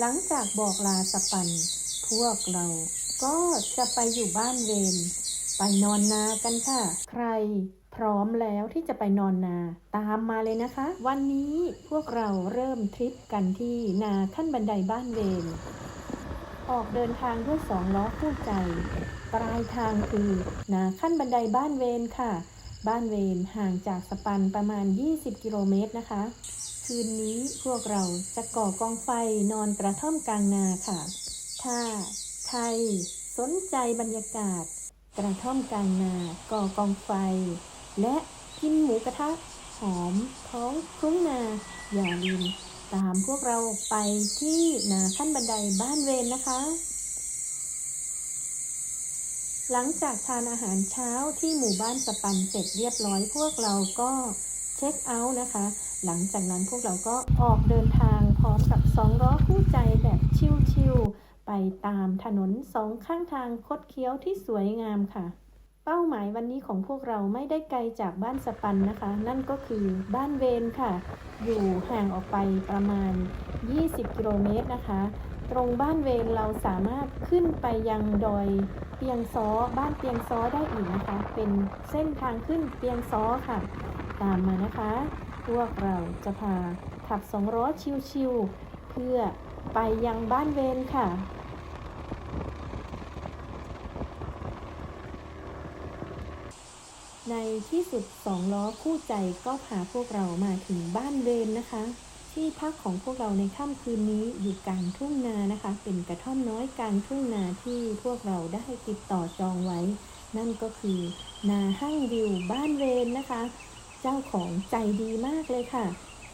หลังจากบอกลาสปัน พวกเราก็จะไปอยู่บ้านเวรไปนอนนากันค่ะ ใครพร้อมแล้วที่จะไปนอนนาตามมาเลยนะคะ วันนี้พวกเราเริ่มทริปกันที่นาขั้นบันไดบ้านเวรออกเดินทางด้วยสองล้อคู่ใจ ปลายทางคือนาขั้นบันไดบ้านเวรค่ะ บ้านเวรห่างจากสปันประมาณ 20 กิโลเมตรนะคะ คืนนี้พวกเราจะก่อกองไฟนอนกระท่อมกลางนาค่ะ ถ้าใครสนใจบรรยากาศ กระท่อมกลางนา ก่อกองไฟ และกินหมูกระทะหอมท้องทุ่งนา อย่าลืมตามพวกเราไปที่นาขั้นบันไดบ้านเวรนะคะ หลังจากทานอาหารเช้าที่หมู่บ้านสปันเสร็จเรียบร้อยพวกเราก็ เช็คเอาท์นะคะ หลังจากนั้นพวกเราก็ออกเดินทางพร้อมกับสองล้อคู่ใจแบบชิวๆไปตามถนนสองข้างทางคดเคี้ยวที่สวยงามค่ะ เป้าหมายวันนี้ของพวกเราไม่ได้ไกลจากบ้านสปันนะคะ นั่นก็คือบ้านเวนค่ะ อยู่ห่างออกไปประมาณ 20 กิโลเมตรนะคะ ตรงบ้านเวนเราสามารถขึ้นไปยังดอยเปียงซ้อบ้านเปียงซ้อได้อีกนะคะ เป็นเส้นทางขึ้นเปียงซ้อค่ะ ตามมานะคะ พวกเราจะพาขับสองล้อชิวๆเพื่อไปยังบ้านเวนค่ะในที่สุดสองล้อคู่ใจก็พาพวกเรามาถึงบ้านเวนนะคะ ที่พักของพวกเราในค่ำคืนนี้อยู่กลางทุ่งนานะคะ เป็นกระท่อมน้อยกลางทุ่งนาที่พวกเราได้ติดต่อจองไว้ นั่นก็คือนาห้างวิวบ้านเวนนะคะ เจ้าของใจดีมากเลยค่ะ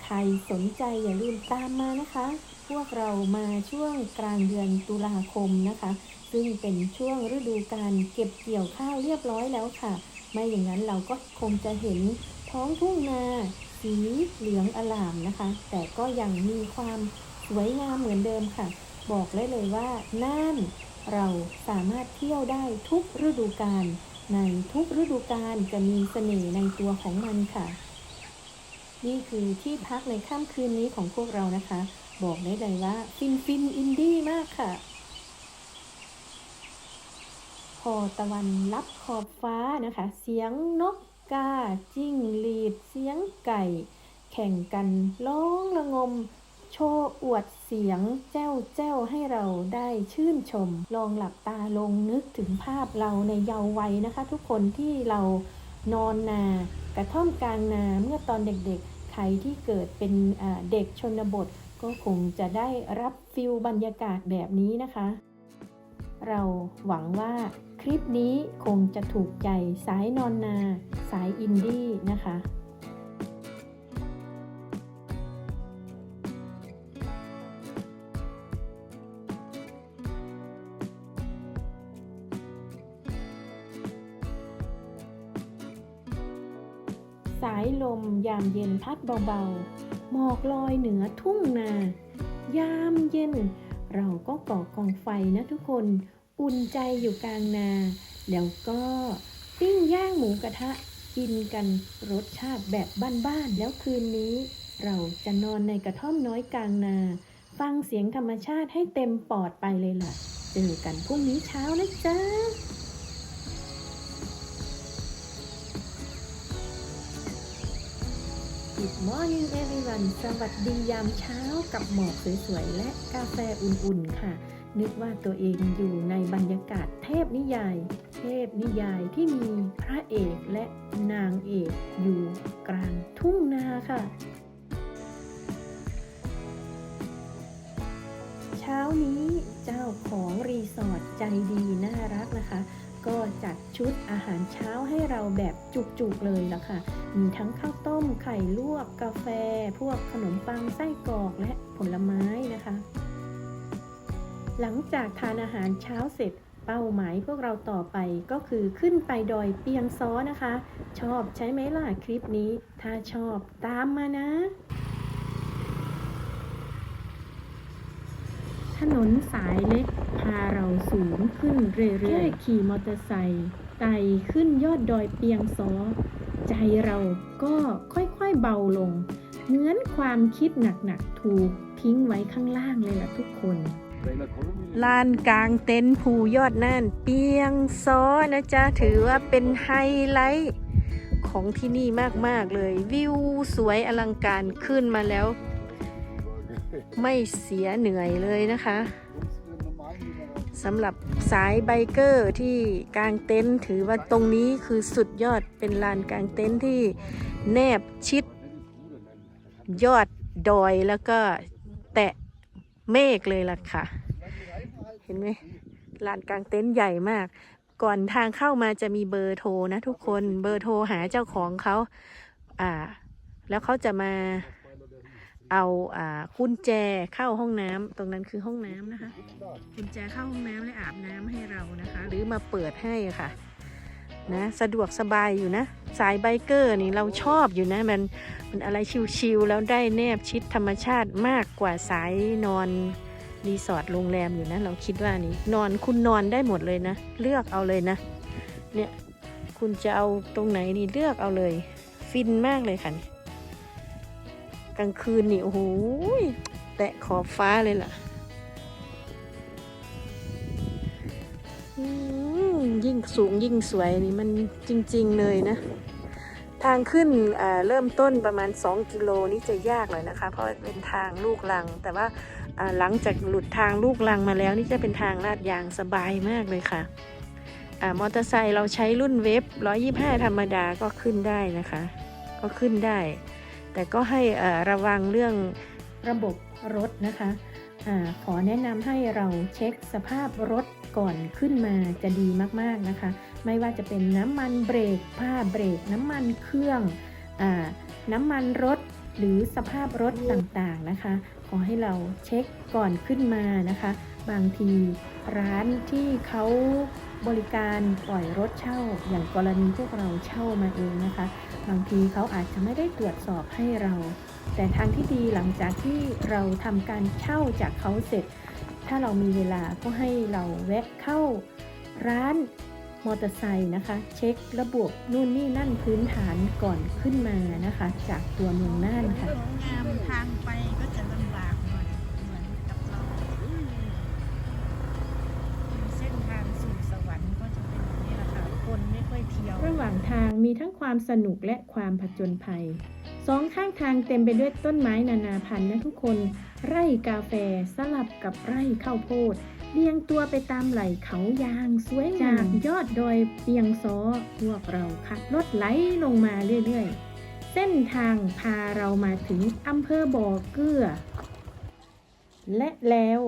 ใครสนใจอย่าลืมตามมานะคะ พวกเรามาช่วงกลางเดือนตุลาคมนะคะ ซึ่งเป็นช่วงฤดูการเก็บเกี่ยวข้าวเรียบร้อยแล้วค่ะ ไม่อย่างนั้นเราก็คงจะเห็นท้องทุ่งนาสีเหลืองอลามนะคะ แต่ก็ยังมีความสวยงามเหมือนเดิมค่ะ บอกเลยเลยว่าน่านเราสามารถเที่ยวได้ทุกฤดูกาล ในทุกฤดูกาลจะมีเสน่ห์ในตัวของมันค่ะ นี่คือที่พักในค่ำคืนนี้ของพวกเรานะคะ บอกได้เลยว่าฟินฟินอินดี้มากค่ะ พอตะวันรับขอบฟ้านะคะ เสียงนกกาจิ้งหรีดเสียงไก่ แข่งกันร้องระงม โชว์อวดเสียงแจ้วแจ้วให้เราได้ชื่นชม ลองหลับตาลงนึกถึงภาพเราในเยาว์วัยนะคะ ทุกคนที่เรานอนนากระท่อมกลางนาเมื่อตอนเด็กๆ ใครที่เกิดเป็นเด็กชนบท ก็คงจะได้รับฟิลบรรยากาศแบบนี้นะคะ เราหวังว่าคลิปนี้คงจะถูกใจสายนอนนา สายอินดี้นะคะ สายลมยามเย็นพัดเบาๆ หมอกลอยเหนือทุ่งนา ยามเย็น เราก็ก่อกองไฟนะทุกคน อุ่นใจอยู่กลางนา แล้วก็ปิ้งย่างหมูกระทะ กินกันรสชาติแบบบ้านๆ แล้วคืนนี้ เราจะนอนในกระท่อมน้อยกลางนา ฟังเสียงธรรมชาติให้เต็มปอดไปเลยล่ะ เจอกันพรุ่งนี้เช้านะจ๊ะ Good morning everyone สวัสดียามเช้ากับหมอกสวยๆ และกาแฟอุ่นๆ ค่ะ นึกว่าตัวเองอยู่ในบรรยากาศเทพนิยาย เทพนิยายที่มีพระเอกและนางเอกอยู่กลางทุ่งนาค่ะ เช้านี้เจ้าของรีสอร์ทใจดีน่ารักนะคะ ก็จัดชุดอาหารเช้าให้เราแบบจุกๆเลยละค่ะ มีทั้งข้าวต้ม ไข่ลวก กาแฟ พวกขนมปัง ไส้กรอก และผลไม้นะคะ หลังจากทานอาหารเช้าเสร็จเป้าหมายพวกเราต่อไปก็คือขึ้นไปดอยเปียงซ้อนะคะ ชอบใช้ไหมล่ะคลิปนี้ ถ้าชอบตามมานะ ถนนสายเล็ก ขึ้นเรื่อยๆขี่มอเตอร์ไซค์ไต่ขึ้นยอดดอยเปียงซอ ใจเราก็ค่อยๆเบาลง เหมือนความคิดหนักๆ ถูกทิ้งไว้ข้างล่างเลยล่ะทุกคนลานกลางเต็นท์ภูยอดน่านเปียงซ้อนะจ๊ะ ถือว่าเป็นไฮไลท์ของที่นี่มาก ๆ เลย วิวสวยอลังการขึ้นมาแล้ว ไม่เสียเหนื่อยเลยนะคะ สำหรับสายไบเกอร์ที่กางเต็นท์ถือว่าตรงนี้คือสุดยอดเป็นลานกางเต็นท์ที่แนบชิด ยอดดอยแล้วก็แตะเมฆเลยล่ะค่ะ เห็นไหมลานกางเต็นท์ใหญ่มาก ก่อนทางเข้ามาจะมีเบอร์โทรนะทุกคนเบอร์โทรหาเจ้าของเขาอ่า แล้วเขาจะมา เอาอ่ากุญแจเข้าห้องน้ำตรงนั้นคือห้องน้ำนะคะ กุญแจเข้าห้องน้ำและอาบน้ำให้เรานะคะ หรือมาเปิดให้ค่ะนะสะดวกสบายอยู่นะ สายไบเกอร์นี่เราชอบอยู่นะ มันมันอะไรชิวๆแล้วได้แนบชิดธรรมชาติมากกว่าสายนอนรีสอร์ทโรงแรมอยู่นะ เราคิดว่านี่นอนคุณนอนได้หมดเลยนะ เลือกเอาเลยนะ เนี่ยคุณจะเอาตรงไหนนี่เลือกเอาเลย ฟินมากเลยค่ะนี่ กลางคืนนี่โอ้โหแตะขอบฟ้าเลยล่ะยิ่งสูงยิ่งสวยนี่มันจริง ๆเลยนะ ทางขึ้นเริ่มต้นประมาณ 2 กิโลนี่จะยากหน่อยนะคะ เพราะเป็นทางลูกลัง แต่ว่าหลังจากหลุดทางลูกลังมาแล้วนี่จะเป็นทางลาดยางสบายมากเลยค่ะมอเตอร์ไซค์เราใช้รุ่นเวฟ125 ธรรมดาก็ขึ้นได้นะคะ ก็ขึ้นได้ แต่ก็ให้ระวังเรื่องระบบรถนะคะอขอแนะนำให้เราเช็คสภาพรถก่อนขึ้นมาจะดีมากๆนะคะ ไม่ว่าจะเป็นน้ำมันเบรกผ้าเบรกน้ำมันเครื่องอน้ำมันรถหรือสภาพรถต่างๆนะคะ ขอให้เราเช็คก่อนขึ้นมานะคะ บางทีร้านที่เขา บริการปล่อยรถเช่า อย่างกรณีพวกเราเช่ามาเองนะคะ บางทีเขาอาจจะไม่ได้ตรวจสอบให้เรา แต่ทางที่ดีหลังจากที่เราทำการเช่าจากเขาเสร็จ ถ้าเรามีเวลาก็ให้เราแวะเข้า ร้านมอเตอร์ไซค์นะคะ เช็คระบบนู่นนี่นั่นพื้นฐานก่อนขึ้นมานะคะ จากตัวเมืองน่านค่ะ งามทางไปก็จะ ระหว่างทางมีทั้งความสนุกและความผจญภัย สองข้างทางเต็มไปด้วยต้นไม้นานาพันธุ์นะทุกคน ไร่กาแฟสลับกับไร่ข้าวโพด เรียงตัวไปตามไหล่เขายางสวยงามยอดดอยเปียงซ้อพวกเราขับรถไหลลงมาเรื่อยๆ เส้นทางพาเรามาถึงอำเภอบ่อเกลือ และแล้ว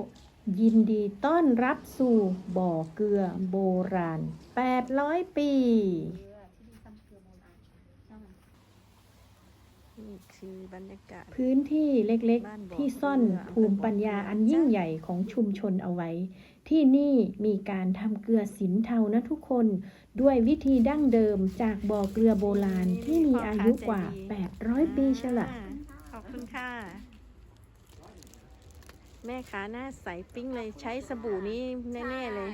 ยินดีต้อนรับสู่บ่อเกลือโบราณ 800 ปี นี่คือบรรยากาศ พื้นที่เล็กบ้านบ่อๆที่ซ่อนเกลือภูมิปัญญาอันยิ่งใหญ่ของชุมชนเอาไว้ ที่นี่มีการทำเกลือสินเทานะทุกคน ด้วยวิธีดั้งเดิมจากบ่อเกลือโบราณที่มีอายุกว่า 800 ปีเชยวละขอบคุณค่ะ แม่ขาหน้าใสปิ้งเลยใช้สบู่นี้แน่ๆเลย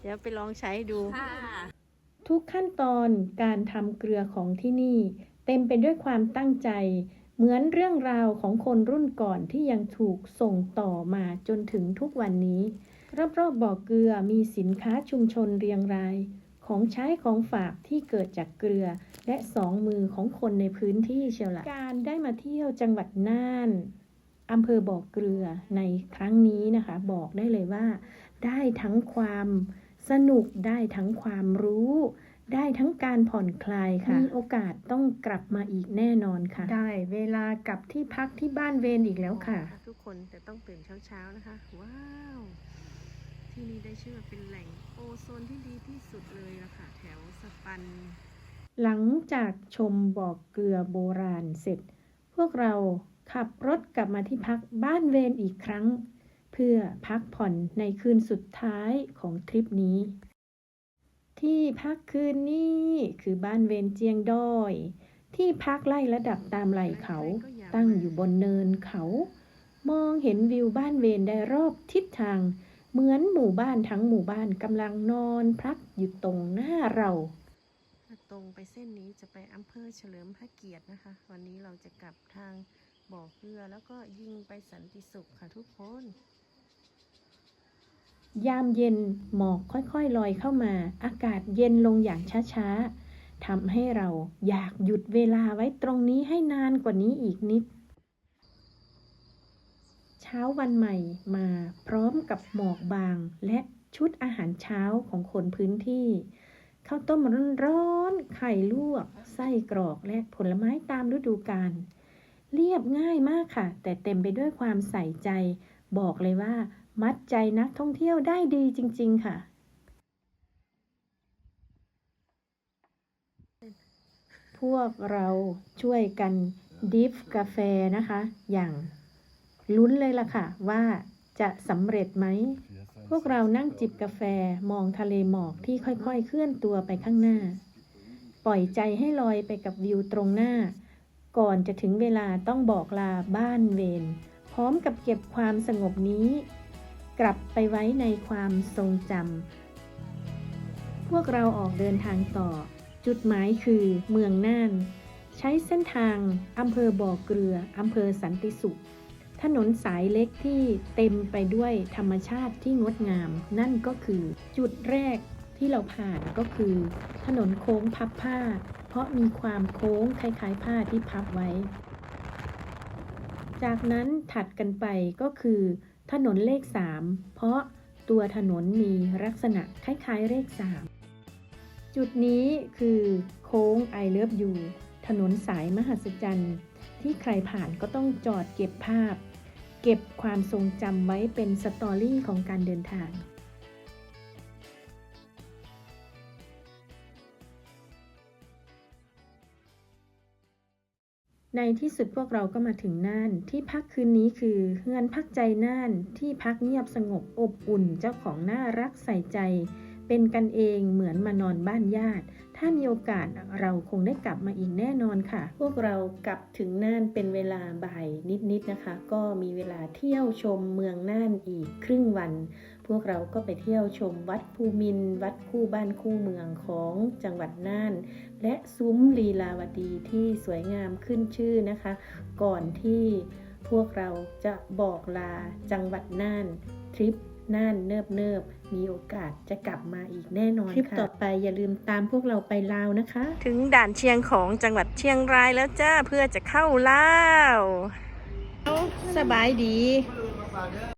เดี๋ยวไปลองใช้ดูค่ะทุกขั้นตอนการทำเกลือของที่นี่ เต็มไปด้วยความตั้งใจ เหมือนเรื่องราวของคนรุ่นก่อนที่ยังถูกส่งต่อมาจนถึงทุกวันนี้ รอบๆบ่อเกลือมีสินค้าชุมชนเรียงราย ของใช้ของฝากที่เกิดจากเกลือและสองมือของคนในพื้นที่เชียวละการได้มาเที่ยวจังหวัดน่าน อำเภอบ่อเกลือในครั้งนี้นะคะ บอกได้เลยว่า ได้ทั้งความสนุกได้ทั้งความรู้ ได้ทั้งการผ่อนคลายค่ะ มีโอกาสต้องกลับมาอีกแน่นอนค่ะ ได้เวลากลับที่พักที่บ้านเวนอีกแล้วค่ะ ทุกคนแต่ต้องตื่นเช้าๆนะคะ ว้าว ที่นี่ได้ชื่อว่าเป็นแหล่งโอโซนที่ดีที่สุดเลยละค่ะ แถวสปัน หลังจากชมบ่อกเกลือโบราณเสร็จ พวกเรา ขับรถกลับมาที่พักบ้านเวนอีกครั้ง เพื่อพักผ่อนในคืนสุดท้ายของทริปนี้ ที่พักคืนนี้คือบ้านเวนเจียงดอย ที่พักไล่ระดับตามไหล่เขาตั้งอยู่บนเนินเขา มองเห็นวิวบ้านเวนได้รอบทิศทาง เหมือนหมู่บ้านทั้งหมู่บ้านกำลังนอนพักอยู่ตรงหน้าเราตรงไปเส้นนี้จะไปอำเภอเฉลิมพระเกียรตินะคะ วันนี้เราจะกลับทาง บ่อเกลือแล้วก็ยิงไปสันติสุขค่ะทุกคน ยามเย็นหมอกค่อยๆลอยเข้ามา อากาศเย็นลงอย่างช้าๆทำให้เราอยากหยุดเวลาไว้ตรงนี้ให้นานกว่านี้อีกนิด เช้าวันใหม่มาพร้อมกับหมอกบางและชุดอาหารเช้าของคนพื้นที่ข้าวต้มร้อนๆไข่ลวก ไส้กรอกและผลไม้ตามฤดูกาล เรียบง่ายมากค่ะ แต่เต็มไปด้วยความใส่ใจ บอกเลยว่า มัดใจนักท่องเที่ยวได้ดีจริง ๆ ค่ะ พวกเราช่วยกันดิฟกาแฟนะคะ อย่างลุ้นเลยล่ะค่ะ ว่าจะสำเร็จไหม พวกเรานั่งจิบกาแฟมองทะเลหมอกที่ค่อยๆ เคลื่อนตัวไปข้างหน้า ปล่อยใจให้ลอยไปกับวิวตรงหน้า ก่อนจะถึงเวลาต้องบอกลาบ้านเวรพร้อมกับเก็บความสงบนี้ กลับไปไว้ในความทรงจำพวกเราออกเดินทางต่อ จุดหมายคือเมืองน่าน ใช้เส้นทางอำเภอบ่อเกลืออำเภอสันติสุข ถนนสายเล็กที่เต็มไปด้วยธรรมชาติที่งดงาม นั่นก็คือ จุดแรกที่เราผ่านก็คือ ถนนโค้งพับผ้า เพราะมีความโค้งคล้ายๆผ้าที่พับไว้ จากนั้นถัดกันไปก็คือ ถนนเลข 3 เพราะตัวถนนมีลักษณะคล้ายๆเลข 3 จุดนี้คือโค้ง I Love You ถนนสายมหัศจรรย์ที่ใครผ่านก็ต้องจอดเก็บภาพ เก็บความทรงจำไว้เป็นสตอรี่ของการเดินทาง ในที่สุดพวกเราก็มาถึงน่าน ที่พักคืนนี้คือเฮือนพักใจน่าน ที่พักเงียบสงบอบอุ่น เจ้าของน่ารักใส่ใจ เป็นกันเองเหมือนมานอนบ้านญาติ ถ้ามีโอกาสเราคงได้กลับมาอีกแน่นอนค่ะ พวกเรากลับถึงน่านเป็นเวลาบ่ายนิดๆนะคะ ก็มีเวลาเที่ยวชมเมืองน่านอีกครึ่งวัน พวกเราก็ไปเที่ยวชมวัดภูมินทร์วัดคู่บ้านคู่เมืองของจังหวัดน่าน และซุ้มลีลาวดีที่สวยงามขึ้นชื่อนะคะ ก่อนที่พวกเราจะบอกลาจังหวัดน่านทริปน่านเนิบเนิบๆมีโอกาสจะกลับมาอีกแน่นอนทริปค่ะต่อต่อไปอย่าลืมตามพวกเราไปลาวนะคะ ถึงด่านเชียงของจังหวัดเชียงรายแล้วจ้าเพื่อจะเข้าลาว สบายดี